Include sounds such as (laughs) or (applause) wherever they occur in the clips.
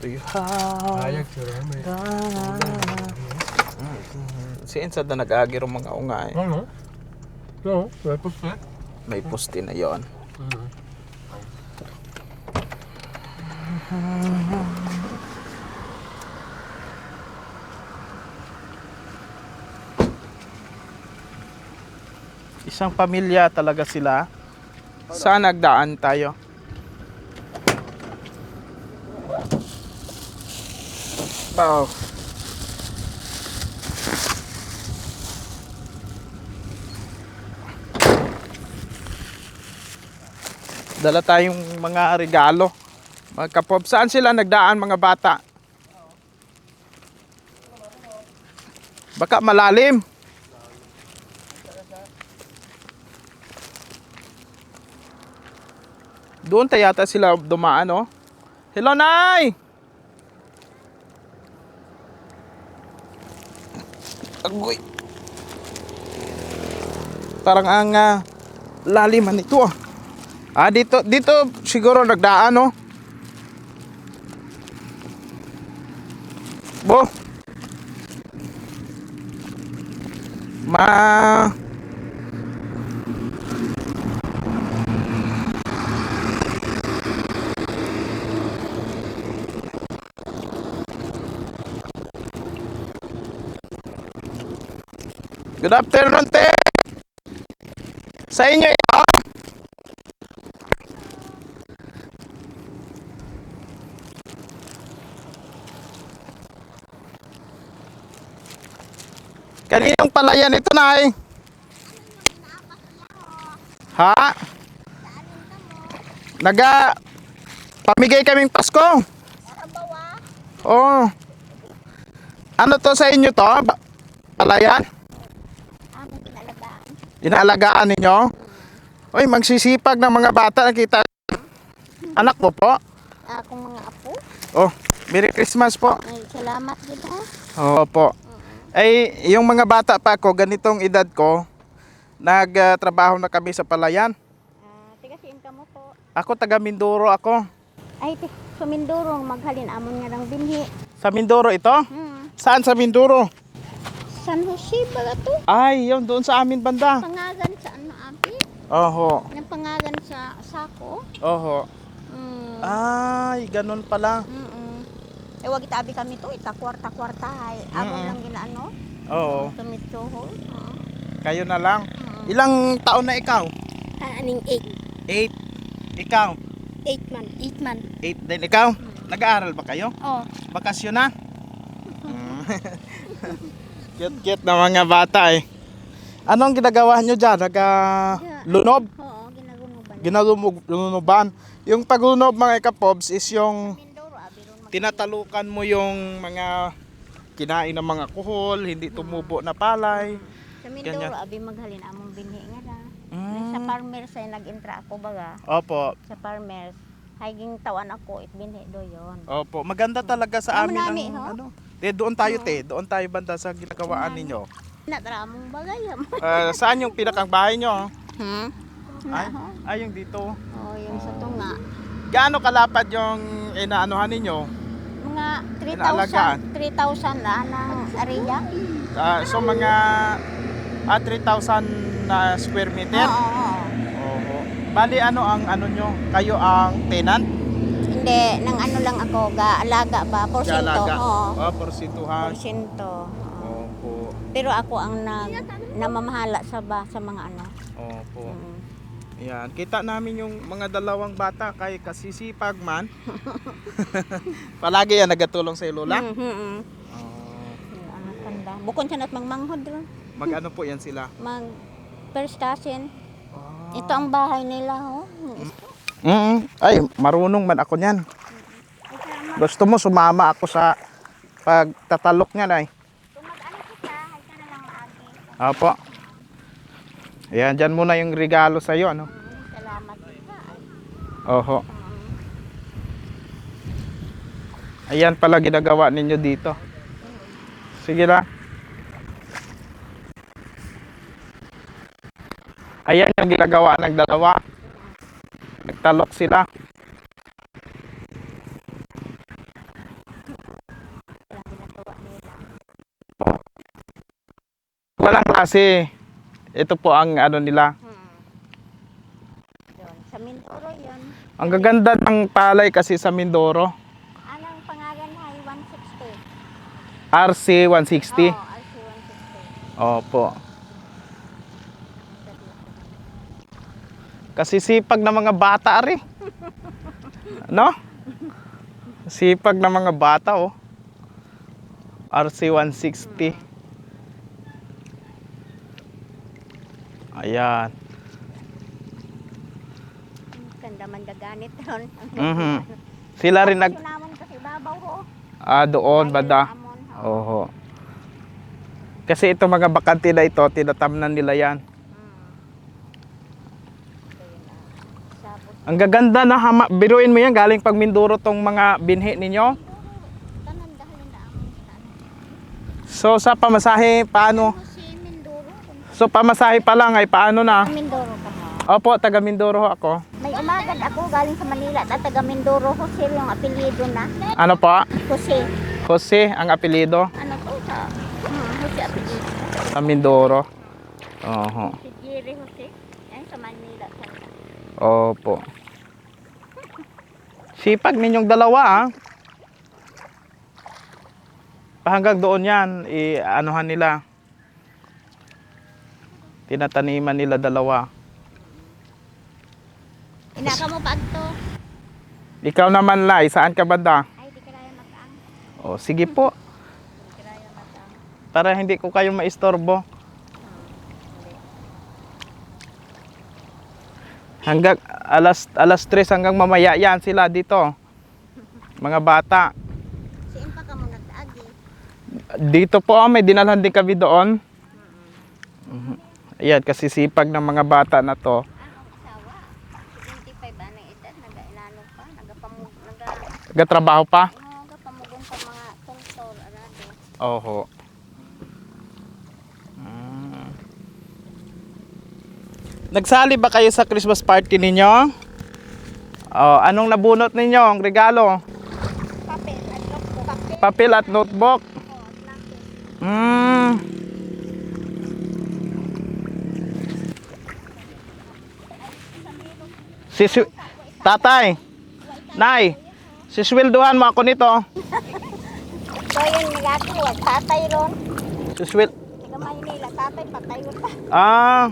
Tuyhaw. Ayag sila may. Si Insad na nag-agi rin mga ungay. Ano? No, may puste. May pusti na yon. Isang pamilya talaga sila. Saan nagdaan tayo? Wow. Dala tayong mga regalo. Mga kapop. Saan sila nagdaan mga bata? Baka malalim. Doon tayo yata sila dumaan, no? Hello, Nay! Agoy. Parang ang ah, laliman nito ah. Ah, dito, dito siguro nagdaan, no? Bo. Ma... Good afternoon, te. Sa inyo ito. Kaninong palayan ito, Nay? Ha? Naga pamigay kaming Pasko. Oh. Ano to sa inyo to? Palayan? Inaalagaan ninyo? Oy, magsisipag ng mga bata. Nakita. Anak mo po? Akong mga apo. Oh, Merry Christmas po. Ay, salamat din ha. Oo po. Ay, yung mga bata pa ako, ganitong edad ko, nagtrabaho na kami sa palayan. Ah, tiga ka mo po. Ako taga Mindoro ako. Ay, ti, sumindurong maghalin amon nga ng binhi. Sa Mindoro ito? Hmm. Saan sa Mindoro? San Jose ba to? Ay, yun doon sa amin banda. Pangagan sa ano, abi? Oho. Yung pangagan sa sako. Oho. Hmm. Ay, ganun pala. Mm-mm. Eh, wag itabi kami to. Ita kwarta-kwarta. Ay, amon Mm-mm. lang ginaano. Oo. Tumitsuhol. Uh, Kayo na lang. Ilang taon na ikaw? aning 8. Eight. Ikaw? 8 man. 8 man. Eight din. Ikaw? Nag-aaral ba kayo? Oh. Bakasyon na? (laughs) (laughs) Cute-cute na mga bata eh. Anong ginagawa nyo dyan? Nag-lunob? Oo, ginagunuban. Ginalumuban? Yung paglunob mga kapobs is yung tinatalukan mo yung mga kinain ng mga kuhol, hindi tumubo na palay. Sa Mindoro, abi maghalin among binhi nga na. Mm. Sa farmers ay nag-intra ako baga. Opo, Sa farmers, haging tawan ako it binhi do yon. opo. Maganda talaga sa amin ang ano. Te, doon tayo te, doon tayo banda sa ginagawaan ninyo. Natramong bagayam. (laughs) Ah, saan yung pinakang bahay nyo? Hmm? Ay, ay yung dito. Oh, yung sa tunga. Gaano kalapad yung inaanuhan ninyo? Mga Inaalagaan? 3,000 3,000 na ng area. Ah, so mga ah, 3,000 na square meter? oo, oo. Oo. Bali ano ang ano nyo? Kayo ang tenant? Hindi, nang ano lang ako, ga-alaga ba? Porsyento. Galaga? Oo. Oh, porsintuhan. Porsyento. oo. Opo. Pero ako ang nag namamahala sa ba sa mga ano. Opo. Mm. Yan. Kita namin yung mga dalawang bata kay kasisipag man. (laughs) Palagi yan nagatulong sa lola. Mm, mm, mm. Oh, anak tanda. Bukod siya nat magmanghod ron. mag-ano po yan sila? Mag first cousin. Ah. Ito ang bahay nila ho. Mm Ay, marunong man ako niyan. Gusto mo sumama ako sa pagtatalok niyan ay. Apo. Ayan, dyan muna yung regalo sa'yo, ano? Mm, Salamat. Oho. Ayan pala ginagawa ninyo dito. Sige na. Ayan yung ginagawa ng dalawa nagtalok sila. Walang klase. Ito po ang ano nila. Hmm. Sa Mindoro yun. Ang gaganda ng palay kasi sa Mindoro. Anong pangalan ay 160 RC 160 oh, RC 160 opo. Kasi sipag ng mga bata ari. No? Sipag ng mga bata oh. RC 160. Ayan. Ganda man gaganit ron. Mhm. Sila rin nag ah, doon banda. Oho. Kasi ito mga bakante na ito, tinatamnan nila yan. Hmm. Ito yun, ah. Sabot. Ang gaganda na hama. Biruin mo yan, galing pag Mindoro tong mga binhi ninyo. So sa pamasahe, paano? Ano? So pamasahe pa lang ay paano na? Mindoro mo. Opo, taga Mindoro ako. May umagad ako galing sa Manila at taga Mindoro Jose yung apelyido na. Ano po? Jose. Jose ang apelido Ano to sa hmm, Jose apelyido. sa Mindoro. Oho. Si Jerry Jose. Yan sa Manila. Opo. Sipag ninyong dalawa ah. Hanggang doon yan, i-anuhan nila. Tinataniman nila dalawa. Inaka mo pag to. Ikaw naman, Lai, saan ka banda? Ay, di kaya mag-ang. O, sige po. Para hindi ko kayo maistorbo. Hanggang alas alas 3 hanggang mamaya yan sila dito. Mga bata. Siin pa ka mo nag-agi. Dito po ah, may dinalhan din kami doon. Mhm. Ayan, kasi sipag ng mga bata na to. Anong asawa? 75 anong edad. Nag-ilano pa. Nagapamug... Naga... Gatrabaho pa? Oo, nagapamugon pa mga tungtol. Arado. Oho. Nagsali ba kayo sa Christmas party ninyo? Oh, anong nabunot ninyo? Ang regalo? Papel. At notebook. Papel. At notebook. Mm. Si Swi- Tatay. Nay. Sisweldohan mo ako nito. So, yun nilati. Wag tatay ron. Siswel Tiga Maynila. Tatay patay ko pa. Ah.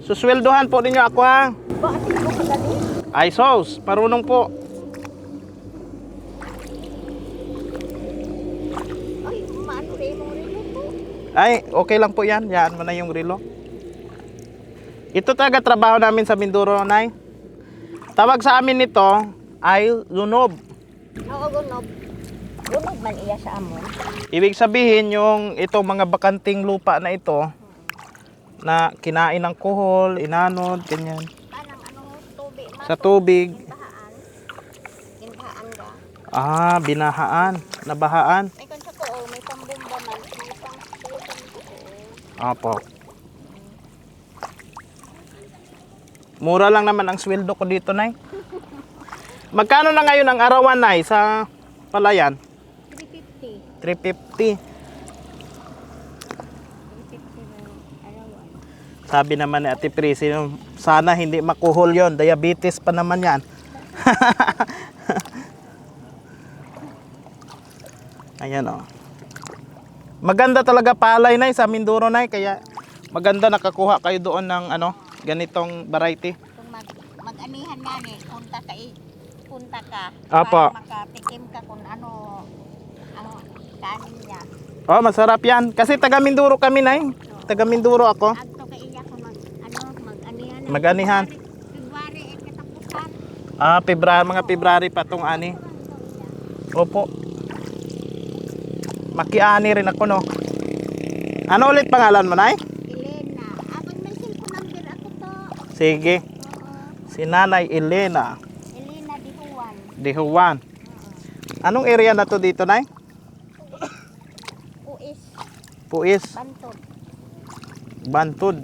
Susweldohan po ninyo ako ha. Bakit ko sa gabi? Ay sos, marunong po. Ay, maano rin ito. Ay, okay lang po yan. Yan mo na yung relo. Ito talaga trabaho namin sa Mindoro, Nay. Tawag sa amin nito ay lunob. Oo, gunob. Gunob man iya sa amon. Ibig sabihin yung itong mga bakanting lupa na ito na kinain ng kuhol, inanod, ganyan. Anang ano, tubig. Sa tubig, Bahaan. Ginbahaan ka. ah, binahaan, nabahaan. May kung sa ko, oh, may pambumba man. May oh. Apo. Mura lang naman ang sweldo ko dito, Nay. (laughs) Magkano na ngayon ang arawan, Nay, sa palayan? 350. 350. 350 na arawan. Sabi naman ni Ate Prissy, sana hindi makuhol yon Diabetes pa naman yan. (laughs) Ayan o. Maganda talaga palay na sa Mindoro na kaya maganda nakakuha kayo doon ng ano, ganitong variety. Kung mag, mag-anihan nga ni, punta ka eh. Punta ka. Apa. Para makatikim ka kung ano ang kanin niya. Oh, masarap yan. Kasi taga Mindoro kami na Taga Mindoro ako. Agto ka iya kung mag, ano, mag-anihan. eh. Ah, February, mga February pa tong ani. Opo. Makiani rin ako, no? Ano ulit pangalan mo, Nay? Elena. Abang may cellphone number ako to. Sige. Si Nanay Elena Elena Dihuan. de Juan. Anong area na to dito, Nay? Uis. Puis, Bantod. Bantod.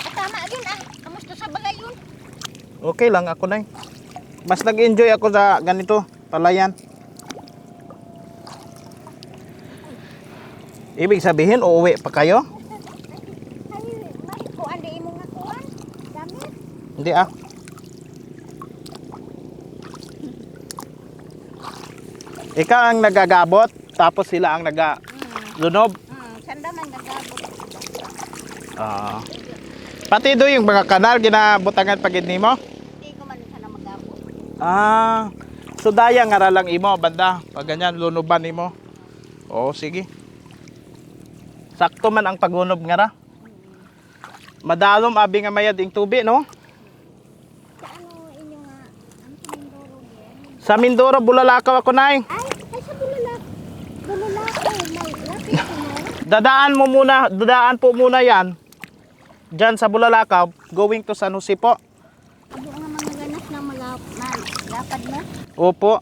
Ah, tama din ah. Kamusta sa bagay yun? Okay lang ako, Nay. Mas nag-enjoy ako sa ganito, palayan. Ibig sabihin, uuwi pa kayo? Hindi ah. Ikaw ang nagagabot, tapos sila ang nagalunob. Hmm, sanda man. Ah. Pati do yung mga kanal ginabutangan pagid nimo. Hindi ko man sana magabot. Ah. So daya nga lang imo banda pag ganyan lunuban nimo. Oo, sige. Sakto man ang pagunob nga ra. Madalom abi nga mayad ing tubi no? Sa Mindoro bulalakaw ako nay. Ay, ay sa bulala. Bulala ko (laughs) may no. Dadaan mo muna, dadaan po muna yan. Diyan sa Bulalakaw, going to San Jose po. Abo nga mga ganas na malap man. Lapad mo. Opo.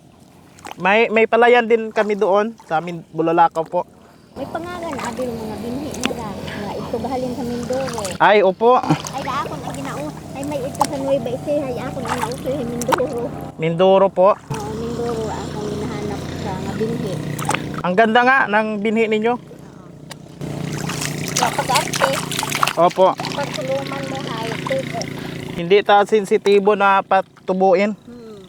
May may palayan din kami doon sa amin Bulalakaw po. May pangalan abi ng mga binhi na ga. Nga ito bahalin sa Mindoro. Ay, opo. Ay da akon ay ginao. Ay may ito sa Nueva Ecija ay akon ang nauso sa Mindoro. Mindoro po. Oo, Mindoro akong hinahanap sa nga binhi. Ang ganda nga ng binhi ninyo. Kapag arte, Opo. pagtulungan mo hay. Hindi ta sensitibo na patubuin. Hmm.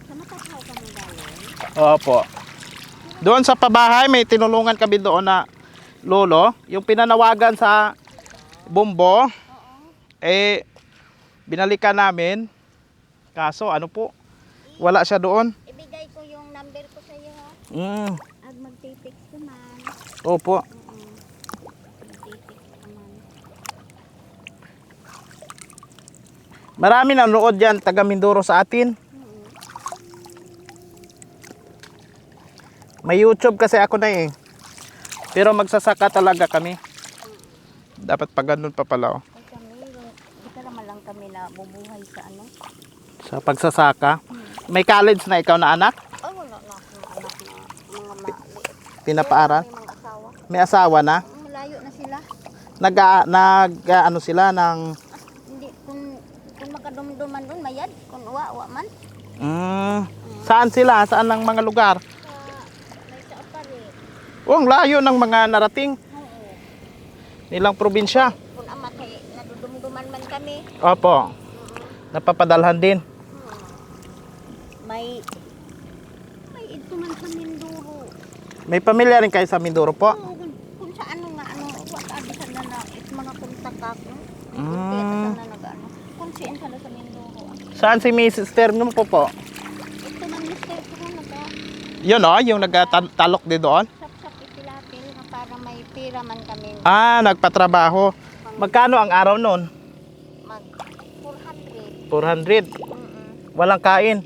Sa matataw ka mo galing? Opo. Doon sa pabahay, may tinulungan kami doon na lolo. Yung pinanawagan sa bumbo, eh, binalikan namin. Kaso, ano po, wala siya doon. Ibigay ko yung number ko sa iyo. ha? Mm, Ag magtitext ka man. opo. Marami nanonood dyan, taga Mindoro sa atin. May YouTube kasi ako na eh. Pero magsasaka talaga kami. Dapat pa ganun pa pala oh. Ay kami, di ka naman lang kami na bubuhay sa ano. Sa pagsasaka. May college na ikaw na anak? Oh, wala na anak na mga maliit. Pinapaaral? May mga asawa. May asawa na? Mm, Malayo na sila. Nag, nag ano sila ng Hindi, kung, kung makadumduman doon, mayad. Kung uwa-uwa man. mm, saan sila? Saan ang mga lugar? Sa, may sa Opare. Oh, ang layo ng mga narating nilang probinsya. Kung ama kay nadudumduman man kami. Opo. Napapadalhan din. Hmm. May may ito man sa Mindoro. May pamilya rin kayo sa Mindoro po? Oo, kung, kung sa ano nga ano, what abi sa na na it mga kontak ako. Mm. Mm. Kung siya sa sa Mindoro. Saan si Mrs. Terno po po? Ito man ko nga naga Yun oh, yung nagtalok din doon. sap-sap ipilapil nga para may pira man kami Ah, nagpatrabaho. Magkano ang araw noon? mag 400. 400. Mm Walang kain.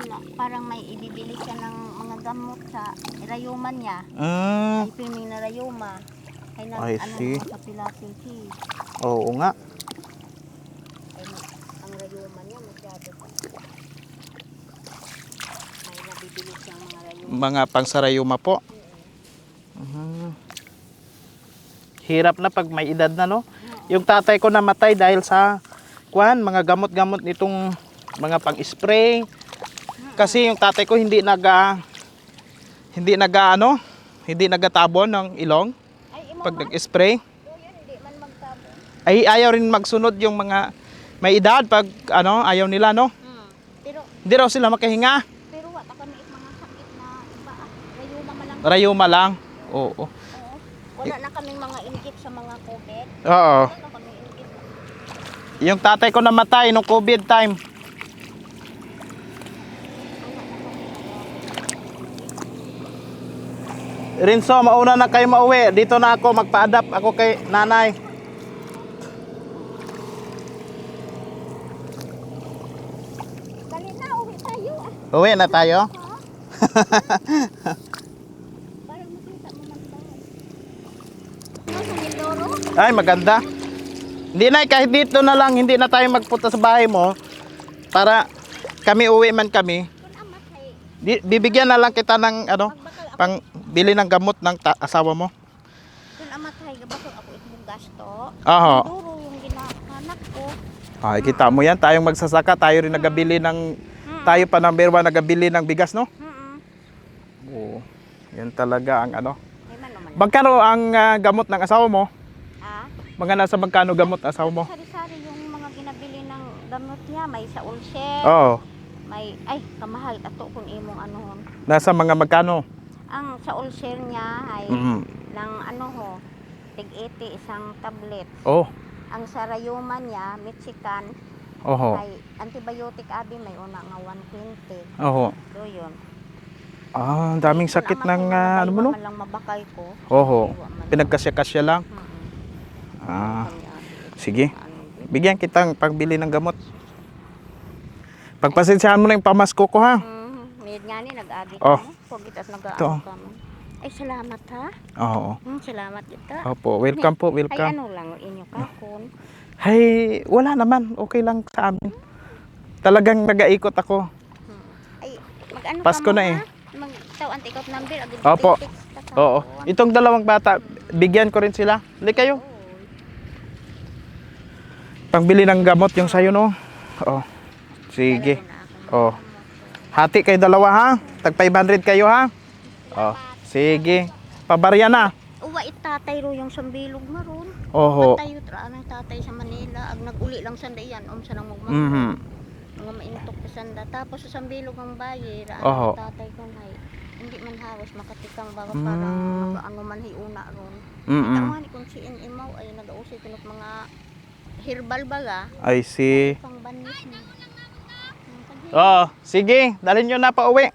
Lang. Parang may ibibili siya ng mga gamot sa rayuman niya. Mm, Ay pining na rayuma. Ay nag I ano see. sa pilapil si. oo nga. Ay, ang rayuman niya masyado pa. Ay nabibili siya mga rayuma. Mga pangsarayuma po. Mhm. Hirap na pag may edad na, no? Yung tatay ko namatay dahil sa kuan, mga gamot-gamot nitong mga pang-spray. Kasi yung tatay ko hindi naga hindi naga ano, hindi nagatabon ng ilong pag nag-spray. Ay ayaw rin magsunod yung mga may edad pag ano, ayaw nila, no? Hmm. Pero Hindi raw sila makahinga. pero wa ta kami mga sakit na iba. Rayuma lang. Rayuma lang. Oo. Oo. Wala na kaming mga COVID. Oo. Yung tatay ko namatay nung COVID time. Rinso, mauna na kayo mauwi. Dito na ako, magpa-adapt ako kay nanay. Dali na, uwi tayo. Uwi na tayo. (laughs) Para makita mo man tayo. Ano sa Mindoro? Ay, maganda. Hindi na, kahit dito na lang, hindi na tayo magpunta sa bahay mo. Para kami uwi man kami. Di, bibigyan na lang kita ng ano, pang bili ng gamot ng ta- asawa mo. Kung amat ay gabakal ako itong gasto. Oho. Mindoro yung ginahanap ko. Ay, kita mo yan, tayong magsasaka, tayo rin nagabili ng, tayo pa number one nagabili ng bigas, no? Oo. Yan talaga ang ano. Magkano ang ah, gamot ng asawa mo? Mga nasa magkano gamot asawa mo? sari-sari yung mga ginabili ng gamot niya. May sa ulcer, Oo. may, ay, kamahal. Ato kung imong ano. Nasa mga magkano? Ang sa ulcer niya ay Mhm. ng ano ho, tig 80 isang tablet. Oh. Ang sa rayuma niya, Mexican, Oho. ay antibiotic abi may una nga 120. Oho. Do yun. Ah, daming sakit ng ah, ano mo no? Lang mabakay ko. Oho. Pinagkasya-kasya lang. Mm-mm. Ah, sige. Bigyan kitang pagbili ng gamot. Pagpasensyahan mo na yung pamasko ko ha. Mhm. May nga ni nag-agi Oh. ka mo. Pagkitas Ito. nag-aago ka mo. Ay, salamat ha. Oo. Hmm, salamat kita. Opo, welcome po, Ay, welcome. ano lang inyo kakon. Hay, wala naman. Okay lang sa amin. Talagang nag-aikot ako. Hmm. Ay, mag-ano Pasko ka mo, na eh. ha? Mag-taw antikot number. Agad Opo. text ka sa Oo. phone. Itong dalawang bata, bigyan ko rin sila. Hali kayo. Pangbili ng gamot yung sayo no. Oo. Sige. Oh. Hati kayo dalawa ha. Tag 500 kayo ha. Oh. Sige. Pabarya na. Uwa itatay ro yung sambilog maron. Oho. Patay tra ng tatay sa Manila. Ag nag-uli lang sanda yan. Um sa nang magmamahal. Mhm. Mga mainutok pa sanda. Tapos sa sambilog ang bayi. Raan Oho. ang tatay ko na hindi man hawas makatikang baga Mm. para mag-ano man hiuna ron. Mm. Tama ni kung si imaw ay nag-ausay pinot mga herbal baga. I see. Pang banis na. Oh, sige. Dalhin nyo na pa uwi.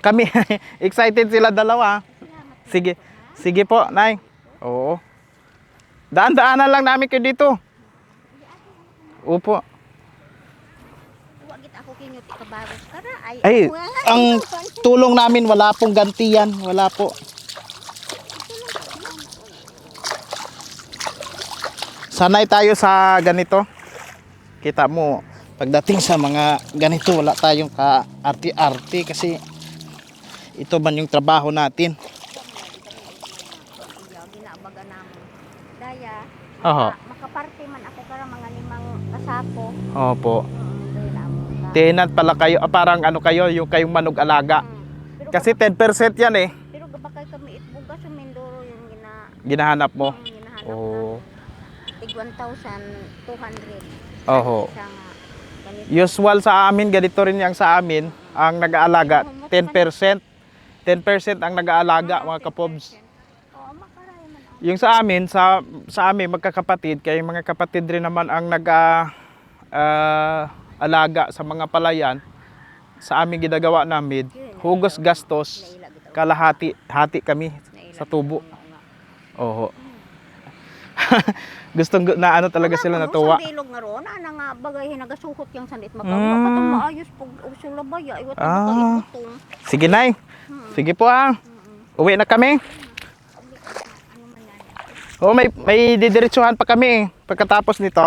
Kami (laughs) excited sila dalawa. Sige. Sige po, Nay. Oo. Daan-daanan lang namin kayo dito. Upo. Ay ang tulong namin wala pong gantiyan. Wala po. Sanay tayo sa ganito. Kita mo, pagdating sa mga ganito, wala tayong ka-arti-arti kasi ito man yung trabaho natin. Maka- makaparte man ako kara mga limang kasako. Opo. Mm, ka. Tenant pala kayo, ah, parang ano kayo, yung kayong manog alaga. Mm. Pero Kasi 10% yan eh, pero gabakay kami itbuga sa Mindoro yung gina ginahanap mo. yung ginahanap Oo. na tig 1,200. Oho. Isa nga ganito. Usual sa amin, ganito rin yung sa amin, ang nag-aalaga, 10%. 10% ang nag-aalaga, mga kapobs. Oo, makaray man ako. Yung sa amin, sa, sa amin, magkakapatid, kaya yung mga kapatid rin naman ang nag-alaga sa mga palayan, sa amin ginagawa namin, hugos gastos, kalahati, hati kami sa tubo. Oho. (laughs) Gustong gu- na ano talaga sila natuwa. Sa bilog nga ron, ana nga bagay nagasuhot yang sandit Mm. magawa. Mm. Patong maayos pag usula ba ya iwat Ah. ah. itutong. Sige, Nay. Sige po ha. Uwi na kami. Ano. Oh, may may didiretsuhan pa kami eh. Pagkatapos nito,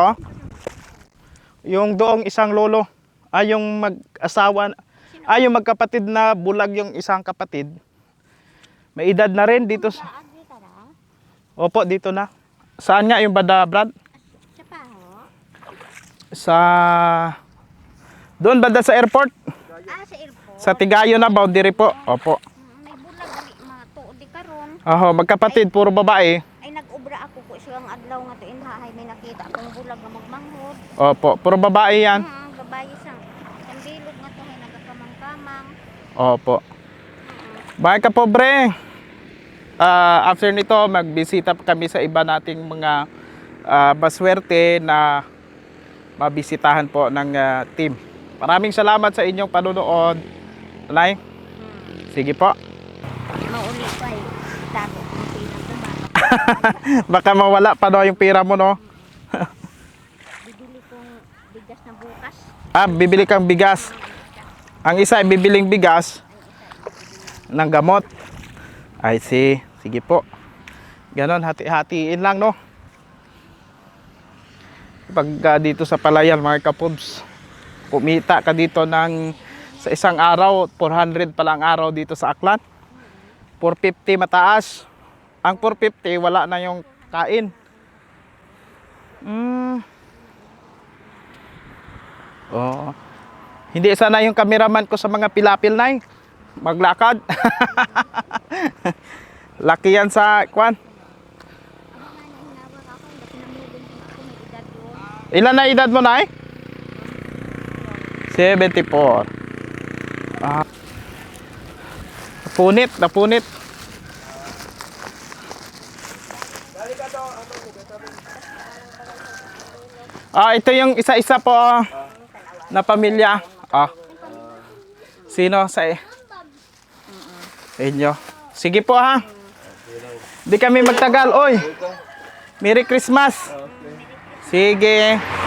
yung doong isang lolo, ay yung mag-asawa, ay yung magkapatid na bulag yung isang kapatid. May edad na rin dito. sa- ka na? Opo, dito na. Saan nga yung banda, Brad? Sa paho? Sa doon banda sa airport. Ah, sa airport. Sa Tigayo na boundary po. Opo. Mm, May bulag mga tuod di karon. Oho, magkapatid, puro babae. Ay nag-ubra ako ko silang adlaw nga to inha ay may nakita akong bulag nga magmanghod. Opo, puro babae yan. Mm, babayi sang ang bilog nga to ay nagakamang-kamang. Opo. Bye ka pobre. Ah, after nito, magbisita pa kami sa iba nating mga ah, maswerte na mabisitahan po ng ah, team. Maraming salamat sa inyong panunood. Nay, Mm. sige po. Mauli pa eh. Ang kumama. (laughs) Baka mawala pa daw yung pira mo, no? (laughs) Bibili kong bigas na bukas. Ah, bibili kang bigas. Ang isa ay bibiling bigas ng gamot. I see. Sige po. Ganon, hati-hatiin lang, no? Pag ah, dito sa palayan, mga kapubs, kumita ka dito ng sa isang araw, 400 pa lang araw dito sa Aklan. 450 mataas. Ang 450, wala na yung kain. Mm. Oh. Hindi sana yung cameraman ko sa mga pilapil, Nay. Maglakad. (laughs) Laki yan sa kwan. Ilan na edad mo na 74. Ah. Napunit, napunit. Ah, ito yung isa-isa po ah, na pamilya. Ah. Sino sa sa inyo? Sige po ha. Di kami magtagal. Oy. Merry Christmas. Sige.